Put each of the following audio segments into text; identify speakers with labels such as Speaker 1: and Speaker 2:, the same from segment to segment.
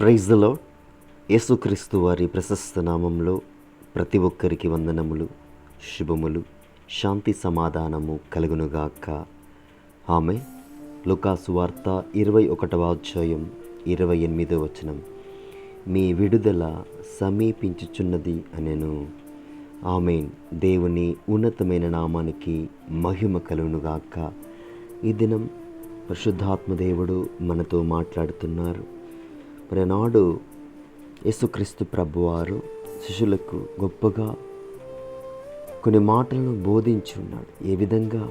Speaker 1: ప్రైజ్లో యేసుక్రీస్తు వారి ప్రశస్త నామంలో ప్రతి ఒక్కరికి వందనములు శుభములు శాంతి సమాధానము కలుగునుగాక. ఆమె లుకాసు వార్త ఇరవై ఒకటవ అధ్యాయం ఇరవై ఎనిమిదో వచనం. మీ విడుదల సమీపించుచున్నది అనెను. ఆమె దేవుని ఉన్నతమైన నామానికి మహిమ కలుగునుగాక. ఈ దినం పరిశుద్ధాత్మ దేవుడు మనతో మాట్లాడుతున్నారు. మరి నాడు యేసుక్రీస్తు ప్రభువారు శిష్యులకు గొప్పగా కొన్ని మాటలను బోధించి ఉన్నాడు. ఏ విధంగా?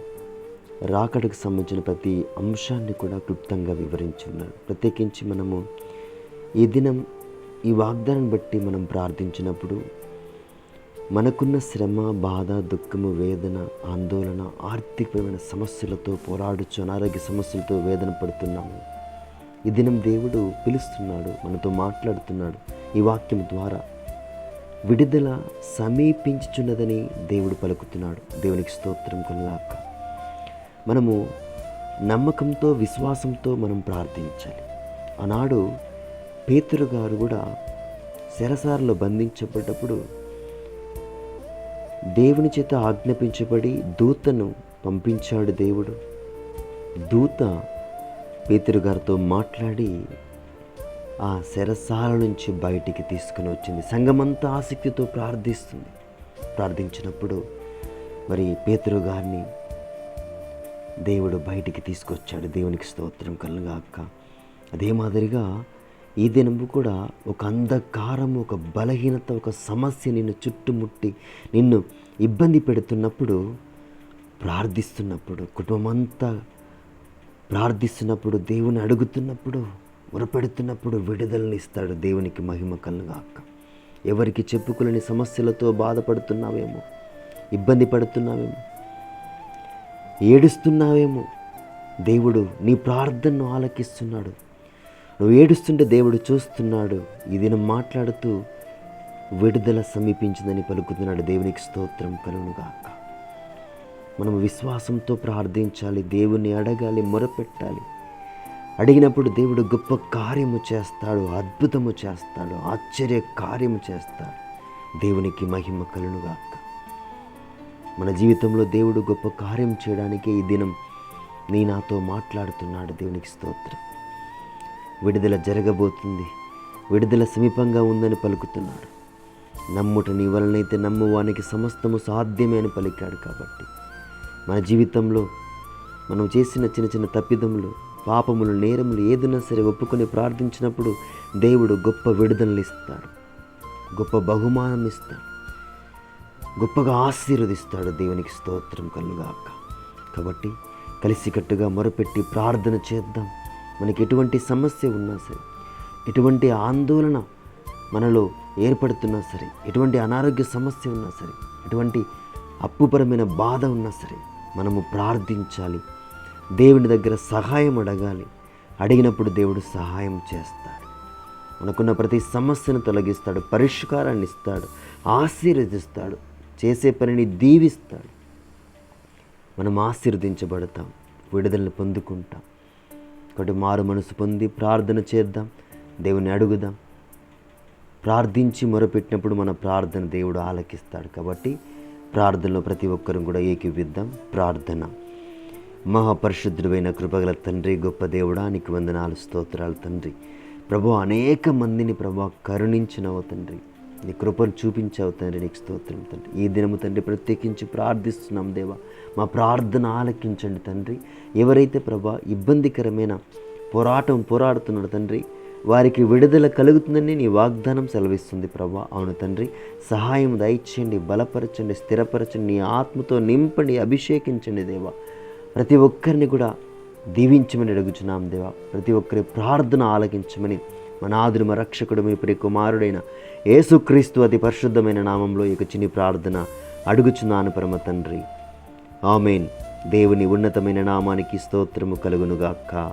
Speaker 1: రాకడకు సంబంధించిన ప్రతి అంశాన్ని కూడా క్లుప్తంగా వివరించున్నాడు ప్రత్యేకించి మనము ఈ దినం ఈ వాగ్దానం బట్టి మనం ప్రార్థించినప్పుడు మనకున్న శ్రమ బాధ దుఃఖము వేదన ఆందోళన ఆర్థికపరమైన సమస్యలతో పోరాడుచు అనారోగ్య సమస్యలతో వేదన పడుతున్నాము. ఈ దినం దేవుడు పిలుస్తున్నాడు మనతో మాట్లాడుతున్నాడు ఈ వాక్యం ద్వారా. విడుదల సమీపించుచున్నదని దేవుడు పలుకుతున్నాడు. దేవునికి స్తోత్రం కొనలాక. మనము నమ్మకంతో విశ్వాసంతో మనం ప్రార్థించాలి. ఆనాడు పేతురు గారు కూడా శరసారలో బంధించబడ్డప్పుడు దేవుని చేత ఆజ్ఞాపించబడి దూతను పంపించాడు దేవుడు. దూత పేతురు గారితో మాట్లాడి ఆ శరసాల నుంచి బయటికి తీసుకుని వచ్చింది. సంఘమంతా ఆసక్తితో ప్రార్థిస్తుంది. ప్రార్థించినప్పుడు మరి పేతురు గారిని దేవుడు బయటికి తీసుకొచ్చాడు. దేవునికి స్తోత్రం కలుగాక. అదే మాదిరిగా ఈ దినము కూడా ఒక అంధకారం ఒక బలహీనత ఒక సమస్య నిన్ను చుట్టుముట్టి నిన్ను ఇబ్బంది పెడుతున్నప్పుడు ప్రార్థిస్తున్నప్పుడు కుటుంబమంతా ప్రార్థిస్తున్నప్పుడు దేవుని అడుగుతున్నప్పుడు ఉరపెడుతున్నప్పుడు విడుదలని ఇస్తాడు దేవునికి మహిమ కలుగాక. ఎవరికి చెప్పుకోలేని సమస్యలతో బాధపడుతున్నావేమో ఇబ్బంది పడుతున్నావేమో ఏడుస్తున్నావేమో దేవుడు నీ ప్రార్థనను ఆలకిస్తున్నాడు. నువ్వు ఏడుస్తుంటే దేవుడు చూస్తున్నాడు. ఇది మాట్లాడుతూ విడుదల సమీపించిందని పలుకుతున్నాడు. దేవునికి స్తోత్రం కలుగునుగాక. మనం విశ్వాసంతో ప్రార్థించాలి దేవుణ్ణి అడగాలి మొరపెట్టాలి. అడిగినప్పుడు దేవుడు గొప్ప కార్యము చేస్తాడు అద్భుతము చేస్తాడు ఆశ్చర్య కార్యము చేస్తాడు. దేవునికి మహిమ కలునుగాక మన జీవితంలో దేవుడు గొప్ప కార్యం చేయడానికి ఈ దినం నీ నాతో మాట్లాడుతున్నాడు దేవునికి స్తోత్రం. విడుదల జరగబోతుంది విడుదల సమీపంగా ఉందని పలుకుతున్నాడు నమ్ముట నీ వలనైతే నమ్మువానికి సమస్తము సాధ్యమే అని పలికాడు కాబట్టి మన జీవితంలో మనం చేసిన చిన్న చిన్న తప్పిదములు పాపములు నేరములు ఏదైనా సరే ఒప్పుకొని ప్రార్థించినప్పుడు దేవుడు గొప్ప విడుదలలు ఇస్తాడు. గొప్ప బహుమానం ఇస్తాడు గొప్పగా ఆశీర్వదిస్తాడు. దేవునికి స్తోత్రం కలుగాక. కాబట్టి కలిసికట్టుగా మొరపెట్టి ప్రార్థన చేద్దాం. మనకి ఎటువంటి సమస్య ఉన్నా సరే ఎటువంటి ఆందోళన మనలో ఏర్పడుతున్నా సరే ఎటువంటి అనారోగ్య సమస్య ఉన్నా సరే ఎటువంటి అప్పుపరమైన బాధ ఉన్నా సరే మనము ప్రార్థించాలి. దేవుని దగ్గర సహాయం అడగాలి. అడిగినప్పుడు దేవుడు సహాయం చేస్తాడు. మనకున్న ప్రతి సమస్యను తొలగిస్తాడు పరిష్కారాన్ని ఇస్తాడు ఆశీర్వదిస్తాడు చేసే పనిని దీవిస్తాడు. మనం ఆశీర్వదించబడతాం విడుదలను పొందుకుంటాం. ఒకటి మారు మనసు పొంది ప్రార్థన చేద్దాం దేవుని అడుగుదాం. ప్రార్థించి మొరపెట్టినప్పుడు మన ప్రార్థన దేవుడు ఆలకిస్తాడు కాబట్టి ప్రార్థనలో ప్రతి ఒక్కరూ కూడా ఏకీవిద్దాం ప్రార్థన. మహాపరిశుద్ధుడైన కృపగల తండ్రి గొప్ప దేవుడానికి వందనాలు స్తోత్రాలు తండ్రి. ప్రభు అనేక మందిని ప్రభు కరుణించినవు తండ్రి. నీ కృపను చూపించావు తండ్రి నీకు స్తోత్రం తండ్రి. ఈ దినము తండ్రి ప్రత్యేకించి ప్రార్థిస్తున్నాం దేవా. మా ప్రార్థన ఆలకించండి తండ్రి. ఎవరైతే ప్రభా ఇబ్బందికరమైన పోరాటం పోరాడుతున్నాడు తండ్రి వారికి విడుదల కలుగుతుందని నీ వాగ్దానం సెలవిస్తుంది ప్రభా. అవును తండ్రి సహాయం దయచేయండి బలపరచండి స్థిరపరచండి నీ ఆత్మతో నింపండి అభిషేకించండి దేవా. ప్రతి ఒక్కరిని కూడా దీవించమని అడుగుచున్నాం దేవా. ప్రతి ఒక్కరి ప్రార్థన ఆలకించమని మన ఆదురుమ రక్షకుడు మీ ప్రియ కుమారుడైన యేసుక్రీస్తు అతి పరిశుద్ధమైన నామంలో ఇక చిన్ని ప్రార్థన అడుగుచున్నాను పరమ తండ్రి. ఆమెన్. దేవుని ఉన్నతమైన నామానికి స్తోత్రము కలుగునుగాక్క